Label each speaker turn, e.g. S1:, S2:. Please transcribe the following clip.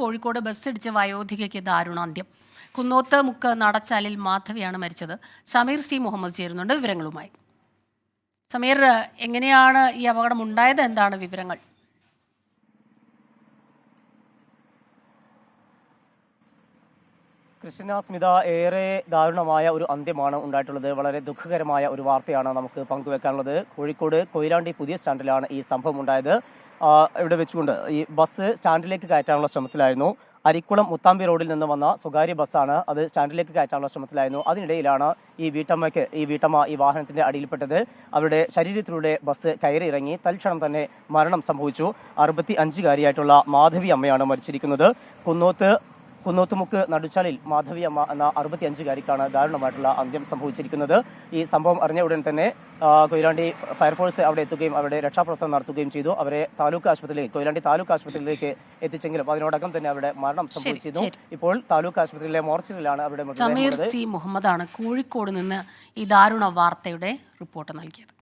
S1: കോഴിക്കോട് ബസ്സിടിച്ച് വയോധികയ്ക്ക് ദാരുണാന്ത്യം. കുന്നോത്ത് മുക്ക് നടച്ചാലിൽ മാധവിയാണ് മരിച്ചത്. സമീർ സി മുഹമ്മദ് ചേരുന്നുണ്ട് വിവരങ്ങളുമായി. സമീർ എങ്ങനെയാണ് ഈ അപകടം ഉണ്ടായത്? എന്താണ് വിവരങ്ങൾ?
S2: കൃഷ്ണ സ്മിത ഏറെ ദാരുണമായ ഒരു അന്ത്യമാണ് ഉണ്ടായിട്ടുള്ളത്. വളരെ ദുഃഖകരമായ ഒരു വാർത്തയാണ് നമുക്ക് പങ്കുവെക്കാനുള്ളത്. കോഴിക്കോട് കൊയിലാണ്ടി പുതിയ സ്റ്റാൻഡിലാണ് ഈ സംഭവം ഉണ്ടായത്. ഇവിടെ വെച്ചുകൊണ്ട് ഈ ബസ് സ്റ്റാൻഡിലേക്ക് കയറ്റാനുള്ള ശ്രമത്തിലായിരുന്നു. അരിക്കുളം മുത്താമ്പി റോഡിൽ നിന്ന് വന്ന സ്വകാര്യ ബസ്സാണ് അത് സ്റ്റാൻഡിലേക്ക് കയറ്റാനുള്ള ശ്രമത്തിലായിരുന്നു. അതിനിടയിലാണ് ഈ വീട്ടമ്മയ്ക്ക് ഈ വീട്ടമ്മ ഈ വാഹനത്തിന്റെ അടിയിൽപ്പെട്ടത്. അവരുടെ ശരീരത്തിലൂടെ ബസ് കയറി ഇറങ്ങി തൽക്ഷണം തന്നെ മരണം സംഭവിച്ചു. അറുപത്തി അഞ്ചുകാരിയായിട്ടുള്ള മാധവി അമ്മയാണ് മരിച്ചിരിക്കുന്നത്. കുന്നോത്ത് കുന്നോത്തുമുക്ക് നടുച്ചാലിൽ മാധവി അമ്മ എന്ന അറുപത്തിയഞ്ചുകാരിക്കാണ് ദാരുണമായിട്ടുള്ള അന്ത്യം സംഭവിച്ചിരിക്കുന്നത്. ഈ സംഭവം അറിഞ്ഞ ഉടൻ തന്നെ കൊയിലാണ്ടി ഫയർഫോഴ്സ് അവിടെ എത്തുകയും അവരുടെ രക്ഷാപ്രവർത്തനം നടത്തുകയും ചെയ്തു. അവരെ താലൂക്ക് ആശുപത്രിയിലേക്ക് കൊയിലാണ്ടി താലൂക്ക് ആശുപത്രിയിലേക്ക് എത്തിച്ചെങ്കിലും അതിനോടകം തന്നെ അവിടെ മരണം സംഭവിച്ചിരുന്നു. ഇപ്പോൾ താലൂക്ക് ആശുപത്രിയിലെ മോർച്ചറിയിലാണ് അവിടെ
S1: സമീർ സി മുഹമ്മദാണ് കോഴിക്കോട് നിന്ന് ഈ ദാരുണ വാർത്തയുടെ റിപ്പോർട്ട് നൽകിയത്.